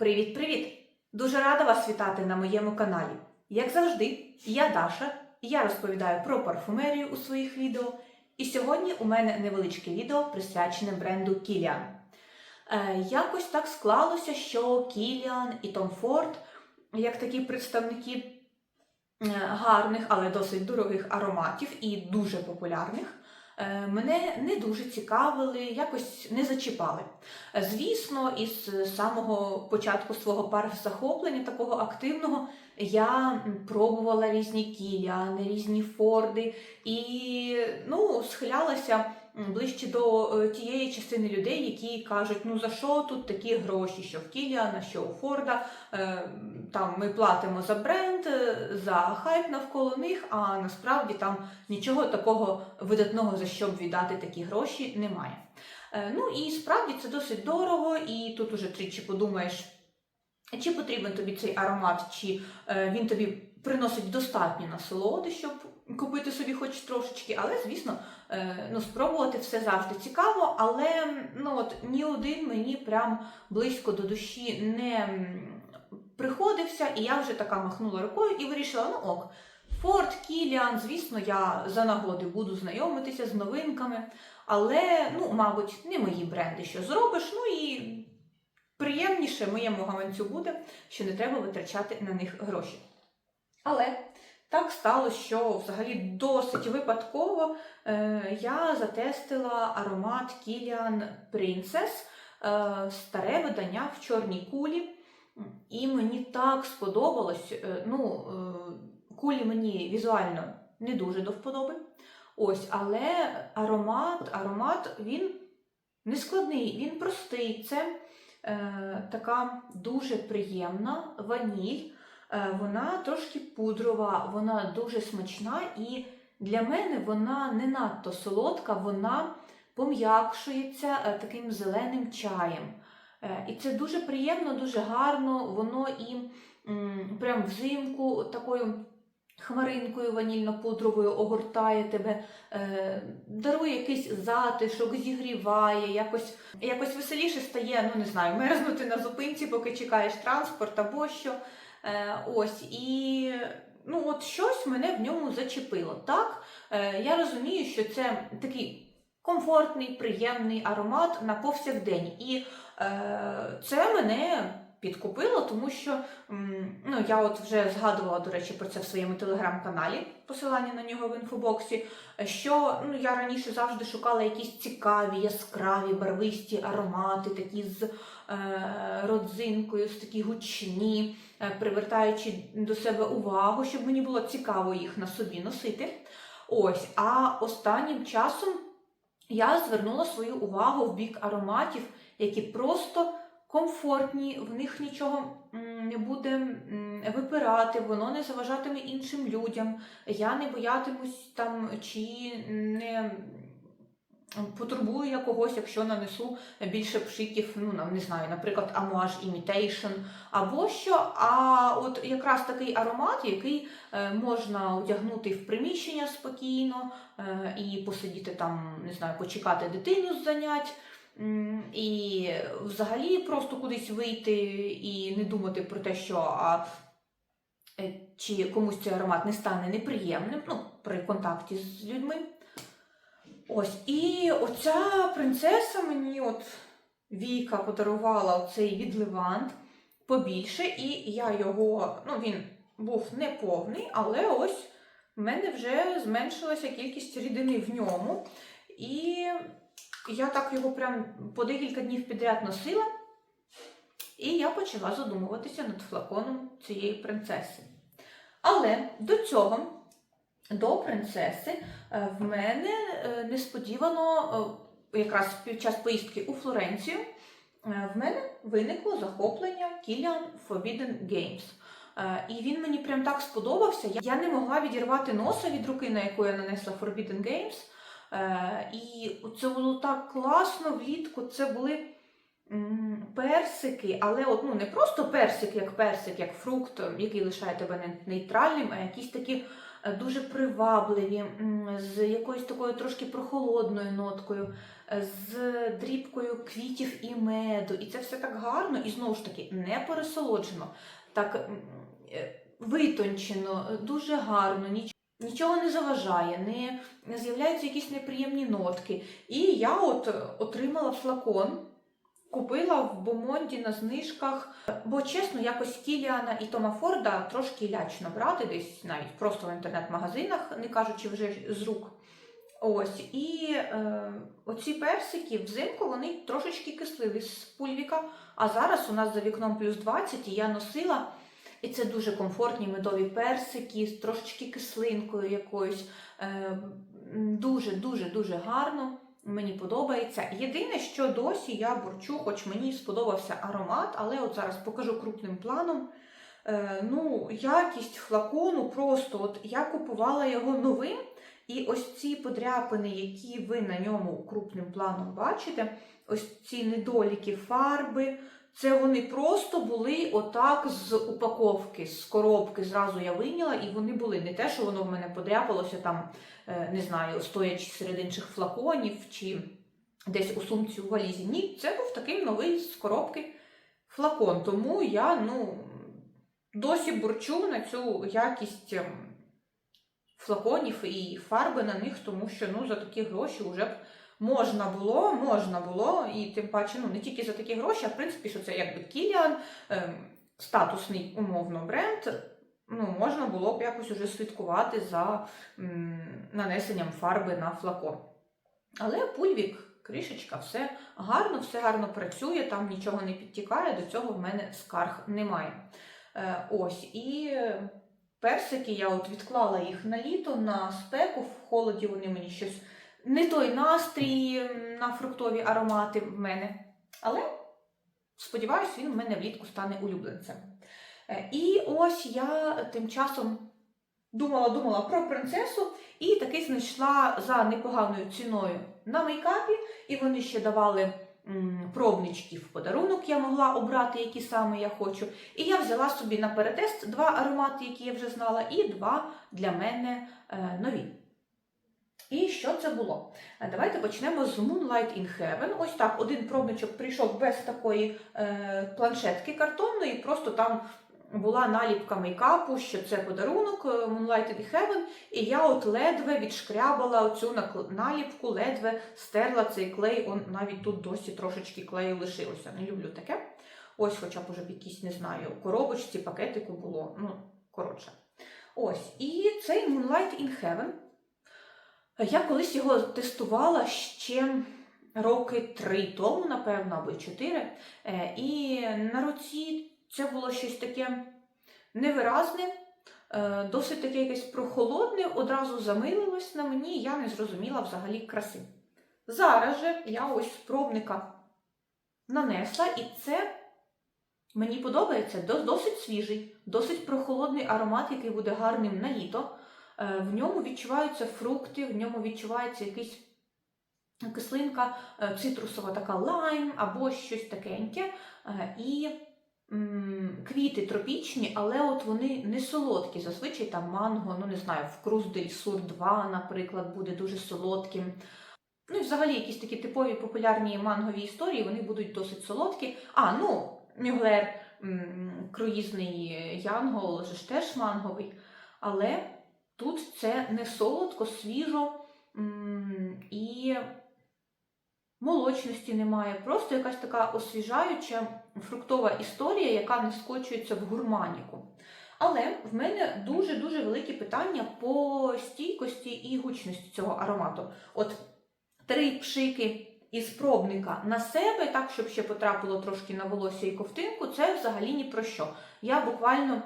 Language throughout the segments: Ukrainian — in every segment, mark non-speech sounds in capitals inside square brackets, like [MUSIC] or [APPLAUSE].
Привіт-привіт! Дуже рада вас вітати на моєму каналі. Як завжди, я Даша, я розповідаю про парфумерію у своїх відео. І сьогодні у мене невеличке відео присвячене бренду Kilian. Е, якось так склалося, що Kilian і Tom Ford, як такі представники е, гарних, але досить дорогих ароматів і дуже популярних, мене не дуже цікавили, якось не зачіпали. Е, Звісно, із самого початку свого парфзахоплення, такого активного, я пробувала різні кіляни, різні форди і ну, схилялася ближче до е, тієї частини людей, які кажуть, ну за що тут такі гроші, що в Кіліана, що у Форда. Е, Там ми платимо за бренд, е, за хайп навколо них, а насправді там нічого такого видатного, за що б віддати такі гроші, немає. Ну і справді це досить дорого, і тут уже тричі подумаєш, чи потрібен тобі цей аромат, чи він тобі приносить достатньо насолоди, щоб купити собі хоч трошечки. Але, звісно, е, ну, спробувати все завжди цікаво, але ну, от, ні один мені прям близько до душі не приходився, і я вже така махнула рукою і вирішила, ну ок. Форд, Кіліан, звісно, я за нагоди буду знайомитися з новинками, але, ну, мабуть, не мої бренди, що зробиш. Ну і приємніше моєму гаманцю буде, що не треба витрачати на них гроші. Але так сталося, що взагалі досить випадково е, я затестила аромат Kilian Princess, е, старе видання в чорній кулі. І мені так сподобалось. е, ну, кулі мені візуально не дуже до вподоби. Ось, але аромат, аромат він не складний, він простий. Це е, така дуже приємна ваніль. Е, вона трошки пудрова, вона дуже смачна, і для мене вона не надто солодка, вона пом'якшується е, таким зеленим чаєм. Е, І це дуже приємно, дуже гарно, воно і прям взимку такою хмаринкою ванільно-пудровою огортає тебе, дарує якийсь затишок, зігріває, якось, якось веселіше стає, ну не знаю, мерзнути на зупинці, поки чекаєш транспорт або що. Е, ось, і ну, от щось мене в ньому зачепило. Так, е, я розумію, що це такий комфортний, приємний аромат на повсякдень. І е, це мене підкупило, тому що ну, я от вже згадувала, до речі, про це в своєму телеграм-каналі, посилання на нього в інфобоксі. Що ну, я раніше завжди шукала якісь цікаві, яскраві, барвисті аромати, такі з е, родзинкою, з такі гучні, привертаючи до себе увагу, щоб мені було цікаво їх на собі носити. Ось, а останнім часом я звернула свою увагу в бік ароматів, які просто комфортні, в них нічого не буде випирати, воно не заважатиме іншим людям. Я не боятимусь там чи не потурбую я когось, якщо нанесу більше пшиків, ну нам не знаю, наприклад, Amouage Imitation або що. А от якраз такий аромат, який е, можна одягнути в приміщення спокійно е, і посидіти там, не знаю, почекати дитину з занять. І взагалі просто кудись вийти і не думати про те, що а, е, чи комусь цей аромат не стане неприємним ну, при контакті з людьми. Ось, і оця принцеса мені от Віка подарувала оцей відливант побільше, і я його, ну він був не повний, але ось в мене вже зменшилася кількість рідини в ньому. І я так його прям по декілька днів підряд носила. І я почала задумуватися над флаконом цієї принцеси. Але до цього, до принцеси, в мене е, несподівано, е, якраз під час поїздки у Флоренцію, е, в мене виникло захоплення Kilian Forbidden Games. Е, І він мені прям так сподобався. Я- не могла відірвати носа від руки, на яку я нанесла Forbidden Games. Е, І це було так класно влітку. Це були персики, але от, ну, не просто персик, як персик, як фрукт, який лишає тебе не- нейтральним, а якісь такі е, дуже привабливі, з якоюсь такою трошки прохолодною ноткою, е, з дрібкою квітів і меду. І це все так гарно, і знову ж таки не пересолоджено, так е, витончено, е, дуже гарно, нічого не заважає, не, не з'являються якісь неприємні нотки. І я от е, отримала флакон. Купила в Бомонді на знижках, бо чесно, якось Кіліана і Тома Форда трошки лячно брати, десь навіть просто в інтернет-магазинах, не кажучи вже з рук. Ось, і е, оці персики взимку вони трошечки кислили з пульвіка, а зараз у нас за вікном плюс 20, і я носила, і це дуже комфортні медові персики з трошечки кислинкою якоюсь. Дуже-дуже-дуже гарно. Мені подобається. Єдине, що досі я бурчу, хоч мені сподобався аромат, але от зараз покажу крупним планом. Е, ну, якість флакону просто от я купувала його новим, і ось ці подряпини, які ви на ньому крупним планом бачите, ось ці недоліки фарби, це вони просто були отак з упаковки, з коробки. Зразу я вийняла, і вони були не те, що воно в мене подряпалося там, е, не знаю, стоячи серед інших флаконів чи десь у сумці у валізі. Ні, це був такий новий з коробки флакон. Тому я ну, досі бурчу на цю якість ем, флаконів і фарби на них, тому що ну, за такі гроші вже б можна було, можна було, і тим паче ну, не тільки за такі гроші, а в принципі, що це якби Кіліан, ем, статусний умовно бренд. Ну, можна було б якось уже слідкувати за м, нанесенням фарби на флакон. Але пульвік, кришечка, все гарно, все гарно працює, там нічого не підтікає, до цього в мене скарг немає. Е, ось, і е, персики я от відклала їх на літо, на спеку, в холоді вони мені щось не той настрій на фруктові аромати в мене. Але сподіваюсь, він в мене влітку стане улюбленцем. Е, І ось я тим часом думала, думала про принцесу і таки знайшла за непоганою ціною на мейкапі, і вони ще давали пробнички в подарунок, я могла обрати, які саме я хочу. І я взяла собі на перетест два аромати, які я вже знала, і два для мене е, нові. І що це було? Е, Давайте почнемо з Moonlight in Heaven. Ось так, один пробничок прийшов без такої е, планшетки картонної, просто там була наліпка мейкапу, що це подарунок е, Moonlight in Heaven, і я от ледве відшкрябала цю наліпку, ледве стерла цей клей, он навіть тут досі трошечки клею лишилося. Не люблю таке. Ось, хоча б уже б якісь, не знаю, коробочці, пакетику було. Ну, коротше. Ось. І цей Moonlight in Heaven. Я колись його тестувала ще роки три тому, напевно, або чотири. Е, І на руці це було щось таке невиразне, е, досить таке якесь прохолодне, одразу замилилось на мені, я не зрозуміла взагалі краси. Зараз же я ось спробника нанесла, і це мені подобається досить свіжий, досить прохолодний аромат, який буде гарним на літо. Е, В ньому відчуваються фрукти, в ньому відчувається якийсь кислинка, е, цитрусова така лайм або щось такеньке. Е, І квіти тропічні, але от вони не солодкі. Зазвичай там манго, ну не знаю, в Круздель Сур 2, наприклад, буде дуже солодким. Ну і взагалі якісь такі типові популярні мангові історії, вони будуть досить солодкі. А, ну, Мюглер, круїзний янгол, ж теж манговий. Але тут це не солодко, свіжо і молочності немає. Просто якась така освіжаюча фруктова історія, яка не скочується в гурманіку. Але в мене дуже-дуже великі питання по стійкості і гучності цього аромату. От три пшики із пробника на себе, так, щоб ще потрапило трошки на волосся і ковтинку, це взагалі ні про що. Я буквально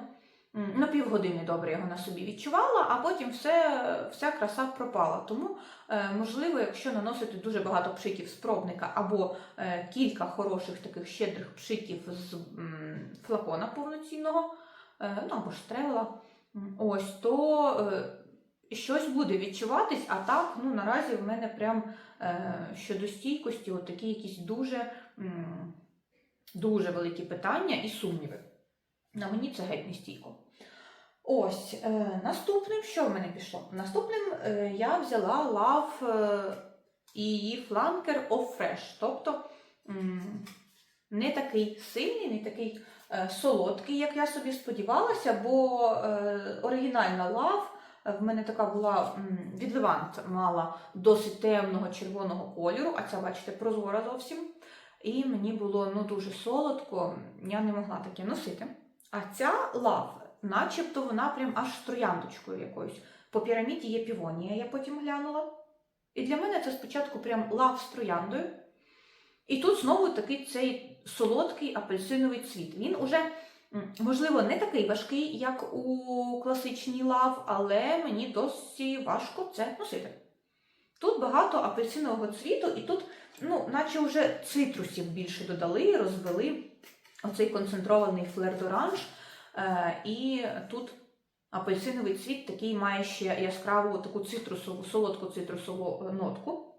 на півгодини добре його на собі відчувала, а потім все, вся краса пропала. Тому, е, можливо, якщо наносити дуже багато пшиків з пробника або е, кілька хороших таких щедрих пшиків з м, флакона повноцінного, е, ну або ж тревела, ось, то е, щось буде відчуватись, а так, ну наразі в мене прям е, щодо стійкості, такі якісь дуже, м, дуже великі питання і сумніви. На мені це геть не стійко. Ось, е, наступним, що в мене пішло? Наступним е, я взяла лав е, і її фланкер of Fresh. Тобто м, не такий сильний, не такий е, солодкий, як я собі сподівалася, бо е, оригінальна лав е, в мене така була м, від Левант мала досить темного червоного кольору, а ця, бачите, прозора зовсім. І мені було ну, дуже солодко, я не могла таке носити. А ця лав, начебто вона прям аж з трояндочкою якоюсь. По піраміді є півонія, я потім глянула. І для мене це спочатку прям лав з трояндою. І тут знову такий цей солодкий апельсиновий цвіт. Він уже, можливо, не такий важкий, як у класичній лав, але мені досить важко це носити. Тут багато апельсинового цвіту, і тут, ну, наче вже цитрусів більше додали, розвели оцей концентрований флер-доранж. Е, і тут апельсиновий цвіт такий має ще яскраву таку цитрусову, солодку цитрусову е, нотку.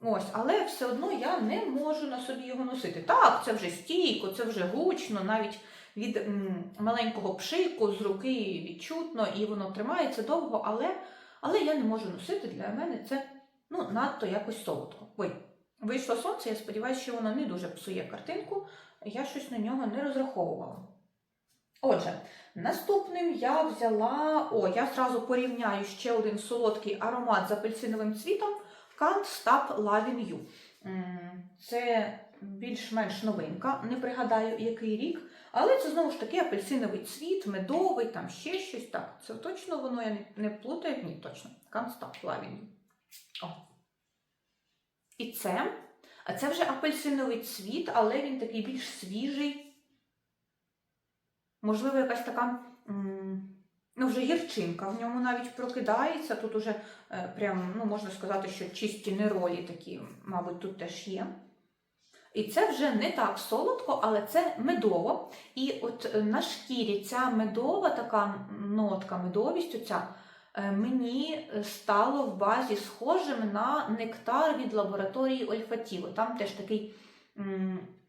Ось, але все одно я не можу на собі його носити. Так, це вже стійко, це вже гучно, навіть від маленького пшику з руки відчутно, і воно тримається довго, але, але я не можу носити. Для мене це ну, надто якось солодко. Ой, вийшло сонце, я сподіваюся, що воно не дуже псує картинку. Я щось на нього не розраховувала. Отже, наступним я взяла. О, я зразу порівняю ще один солодкий аромат з апельсиновим цвітом Can't Stop Loving You. Це більш-менш новинка, не пригадаю, який рік. Але це знову ж таки апельсиновий цвіт, медовий, там ще щось. Так, це точно воно я не, не плутаю? Ні, точно. Can't Stop Loving You. О. І це. А це вже апельсиновий цвіт, але він такий більш свіжий. Можливо, якась така ну, вже гірчинка в ньому навіть прокидається. Тут уже е, прям, ну, можна сказати, що чисті неролі такі, мабуть, тут теж є. І це вже не так солодко, але це медово. І от е, на шкірі ця медова така нотка, медовість оця, е, мені стало в базі схожим на нектар від лабораторії Ольфатіво. Там теж такий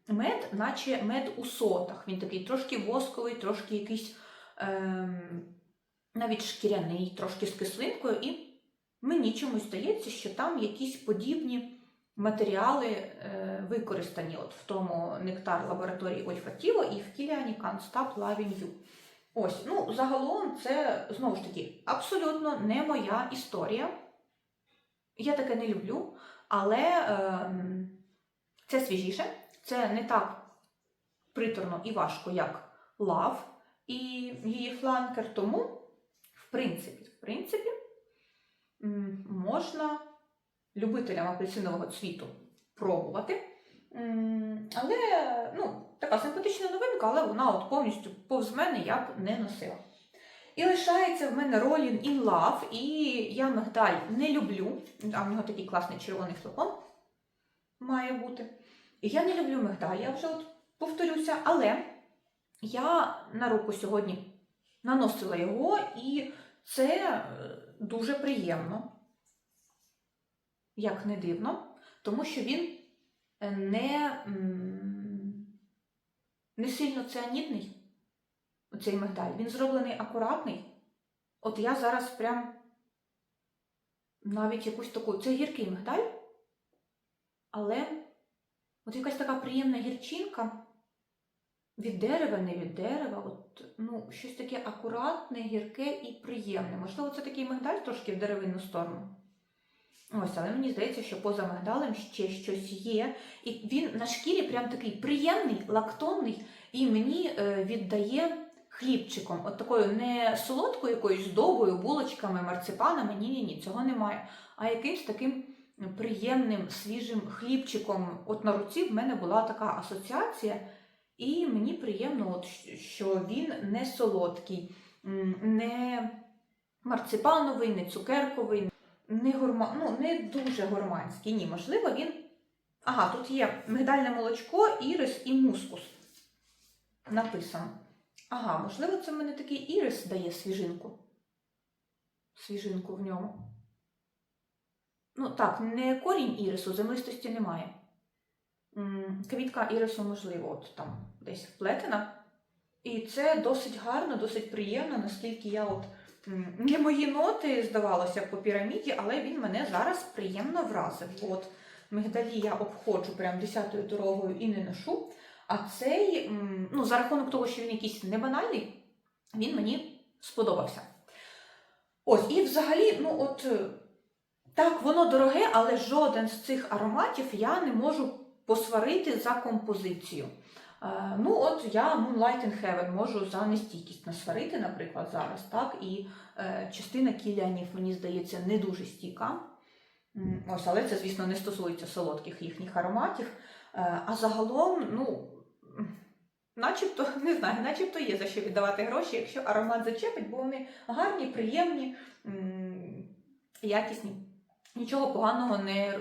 мед, наче мед у сотах. Він такий трошки восковий, трошки якийсь ем, навіть шкіряний, трошки з кислинкою. І мені чомусь здається, що там якісь подібні матеріали е, використані от в тому нектар лабораторії Ольфатіво і в Кіліані Can't Stop Ось, ну, загалом, це знову ж таки абсолютно не моя історія. Я таке не люблю, але е, це свіжіше, це не так приторно і важко, як лав і її фланкер. Тому, в принципі, в принципі, можна любителям апельсинового цвіту пробувати. Але ну, така симпатична новинка, але вона от повністю повз мене я б не носила. І лишається в мене Rolling in Love, і я мигдаль не люблю, а в нього такий класний червоний флакон має бути. Я не люблю мигдаль, я вже от повторюся, але я на руку сьогодні наносила його, і це е, дуже приємно як не дивно, тому що він е, не, не сильно цианідний, оцей мигдаль. Він зроблений акуратний. От я зараз прям навіть якусь таку. Це гіркий мигдаль, але от якась така приємна гірчинка від дерева, не від дерева. От, ну, щось таке акуратне, гірке і приємне. Можливо, це такий мигдаль трошки в деревинну сторону. Ось, але мені здається, що поза мигдалем ще щось є. І він на шкірі прям такий приємний, лактонний, і мені е, віддає хлібчиком. От такою не солодкою якоюсь довгою, булочками, марципанами. Ні, ні, ні, цього немає. А якимсь таким приємним, свіжим хлібчиком. От на руці в мене була така асоціація, і мені приємно, от, що він не солодкий, не марципановий, не цукерковий не гурма... ну, не дуже гурманський. Ні, можливо, він. Ага, тут є мигдальне молочко, ірис і мускус. Написано. Ага, можливо, це в мене такий ірис дає свіжинку. Свіжинку в ньому. Ну, так, не корінь ірису, землистості немає. Квітка ірису, можливо, от там десь вплетена. І це досить гарно, досить приємно, наскільки я от не мої ноти здавалося по піраміді, але він мене зараз приємно вразив. От мигдалі я обходжу прям десятою дорогою і не ношу. А цей, ну, за рахунок того, що він якийсь не банальний, він мені сподобався. Ось, і взагалі, ну от так, воно дороге, але жоден з цих ароматів я не можу посварити за композицію. Е, ну, от я Moonlight in Heaven можу за нестійкість насварити, наприклад, зараз, так, і е, частина кіліанів, мені здається, не дуже стійка. Ось, але це, звісно, не стосується солодких їхніх ароматів. Е, а загалом, ну, начебто, [LAUGHS] не знаю, начебто є за що віддавати гроші, якщо аромат зачепить, бо вони гарні, приємні, м, якісні. Нічого поганого не е,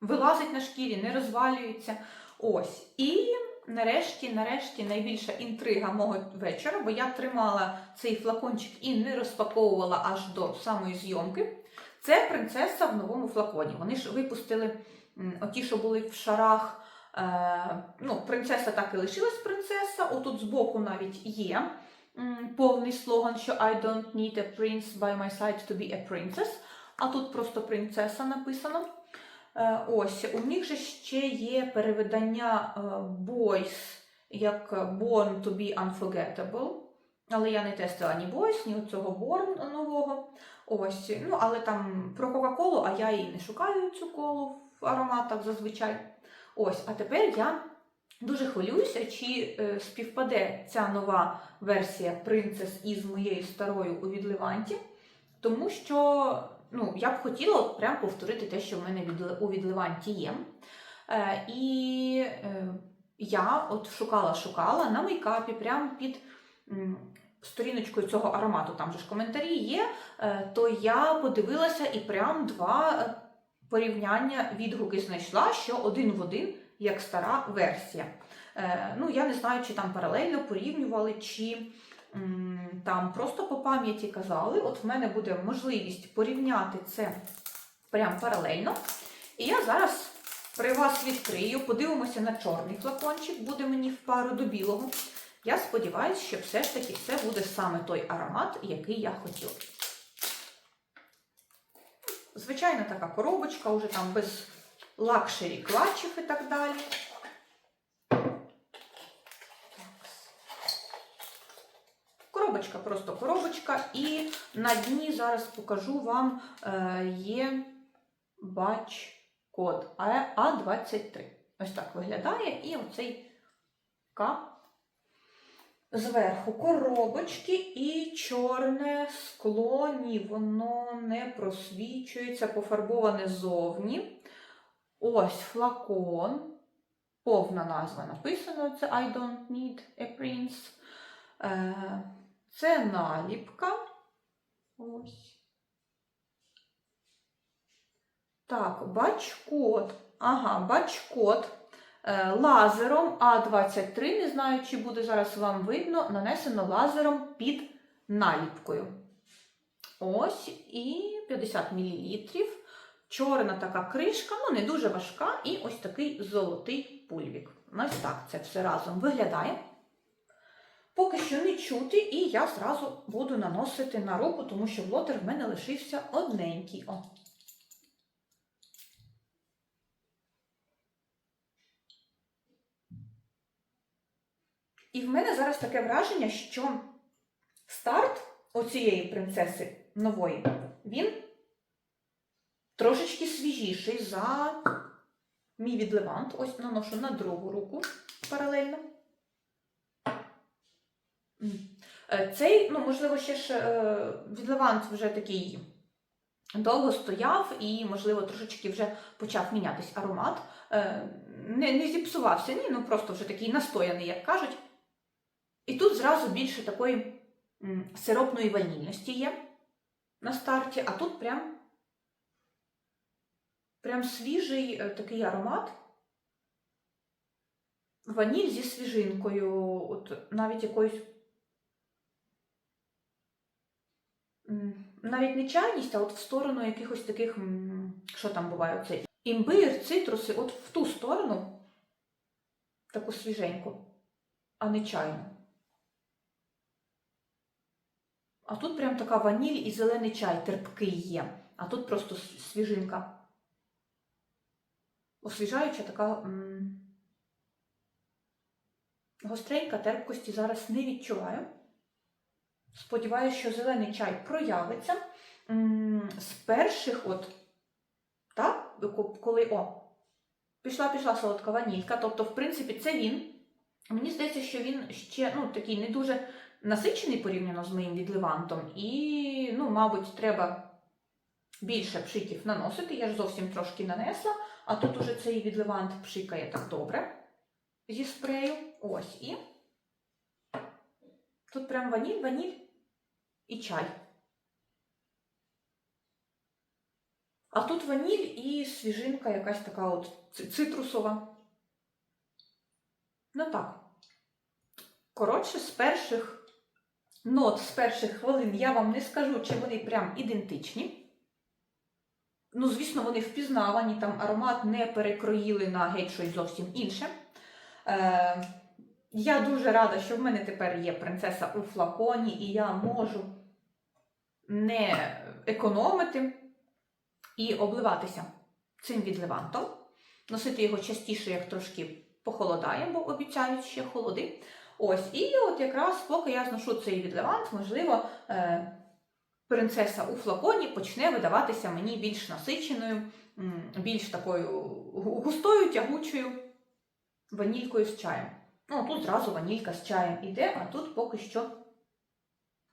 вилазить на шкірі, не розвалюється. Ось. І нарешті, нарешті, найбільша інтрига мого вечора, бо я тримала цей флакончик і не розпаковувала аж до самої зйомки. Це принцеса в новому флаконі. Вони ж випустили оті, що були в шарах. Е, ну, принцеса так і лишилась принцеса. Отут збоку навіть є повний слоган, що I don't need a prince by my side to be a princess. А тут просто принцеса написано. Е, Ось, у них же ще є перевидання е, Boys як Born to be Unforgettable. Але я не тестила ні Boys, ні цього Born нового. Ось, ну, але там про Кока-Колу, а я і не шукаю цю колу в ароматах зазвичай. Ось, а тепер я дуже хвилююся, чи е, співпаде ця нова версія Принцес із моєю старою у відливанті, тому що ну, я б хотіла от прям повторити те, що в мене у відливанті є. Е, і е, я от шукала-шукала на мейкапі, прямо під сторіночкою цього аромату, там же ж коментарі є, е, то я подивилася і прям два е, порівняння відгуки знайшла, що один в один, як стара версія. Е, ну, я не знаю, чи там паралельно порівнювали, чи там просто по пам'яті казали. От в мене буде можливість порівняти це прям паралельно. І я зараз при вас відкрию, подивимося на чорний флакончик, буде мені в пару до білого. Я сподіваюся, що все ж таки це буде саме той аромат, який я хотіла. Звичайно, така коробочка, уже там без лакшері клатчів і так далі. Коробочка, просто коробочка. І на дні зараз покажу вам е, є бач-код А23. Ось так виглядає. І оцей К. Зверху коробочки і чорне скло, ні, воно не просвічується, пофарбоване зовні. Ось флакон. Повна назва написана. Це I don't need a prince. Це наліпка. Ось. Так, бач-код. Ага, бач-код. Е, Лазером А23, не знаю, чи буде зараз вам видно, нанесено лазером під наліпкою. Ось і 50 мл. Чорна така кришка, ну не дуже важка, і ось такий золотий пульвік. Ось так це все разом виглядає. Поки що не чути, і я зразу буду наносити на руку, тому що блотер в мене лишився одненький. О. І в мене зараз таке враження, що старт оцієї принцеси нової, він трошечки свіжіший за мій відливант. Ось наношу на другу руку паралельно. Е, Цей, ну, можливо, ще ж е, відливант вже такий довго стояв і, можливо, трошечки вже почав мінятись аромат. Е, Не, не зіпсувався, ні, ну просто вже такий настояний, як кажуть. І тут зразу більше такої сиропної ванільності є на старті, а тут прям, прям свіжий такий аромат. Ваніль зі свіжинкою, от навіть якоюсь. м, Навіть не чайність, а от в сторону якихось таких, що там буває, це імбир, цитруси, от в ту сторону, таку свіженьку, а не чайну. А тут прям така ваніль і зелений чай терпкий є. А тут просто свіжинка. Освіжаюча така м- гостренька терпкості зараз не відчуваю. Сподіваюся, що зелений чай проявиться. З перших, от, так, коли о, пішла пішла солодка ванілька. Тобто, в принципі, це він. Мені здається, що він ще ну, такий не дуже насичений порівняно з моїм відливантом. І, ну, мабуть, треба більше пшиків наносити. Я ж зовсім трошки нанесла, а тут уже цей відливант пшикає так добре зі спрею. Ось і. Тут прям ваніль, ваніль і чай. А тут ваніль і свіжинка якась така от цитрусова. Ну так. Коротше, з перших нот, з перших хвилин я вам не скажу, чи вони прям ідентичні. Ну, звісно, вони впізнавані, там аромат не перекроїли на геть щось зовсім інше. Е, я дуже рада, що в мене тепер є принцеса у флаконі, і я можу не економити і обливатися цим відливантом. Носити його частіше, як трошки похолодає, бо обіцяють ще холоди. Ось, і от якраз поки я зношу цей відливант, можливо, е, принцеса у флаконі почне видаватися мені більш насиченою, більш такою густою, тягучою ванількою з чаєм. Ну, тут зразу ванілька з чаєм іде, а тут поки що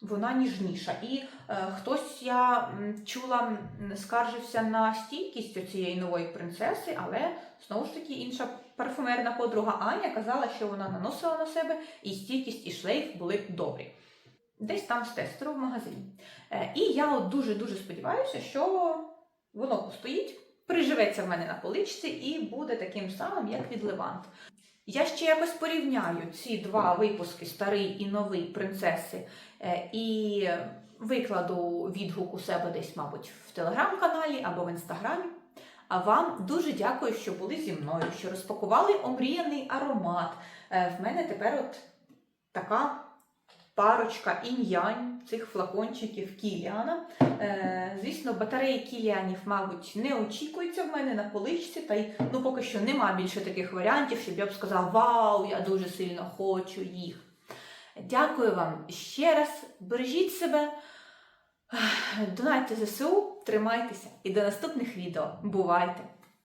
вона ніжніша. І е, хтось я чула, скаржився на стійкість цієї нової принцеси, але знову ж таки інша парфумерна подруга Аня казала, що вона наносила на себе і стійкість, і шлейф були добрі. Десь там з тестеру в магазині. Е, і я от дуже-дуже сподіваюся, що воно постоїть, приживеться в мене на поличці і буде таким самим, як від Левант. Я ще якось порівняю ці два випуски, старий і новий принцеси, е, і викладу відгук у себе десь, мабуть, в телеграм-каналі або в інстаграмі. А вам дуже дякую, що були зі мною, що розпакували омріяний аромат. Е, В мене тепер от така парочка інь-янь цих флакончиків Кіліана. Е, звісно, батареї Кіліанів, мабуть, не очікуються в мене на поличці, та й ну, поки що нема більше таких варіантів, щоб я б сказала, вау, я дуже сильно хочу їх. Дякую вам ще раз. Бережіть себе, донайте ЗСУ, тримайтеся і до наступних відео. Бувайте!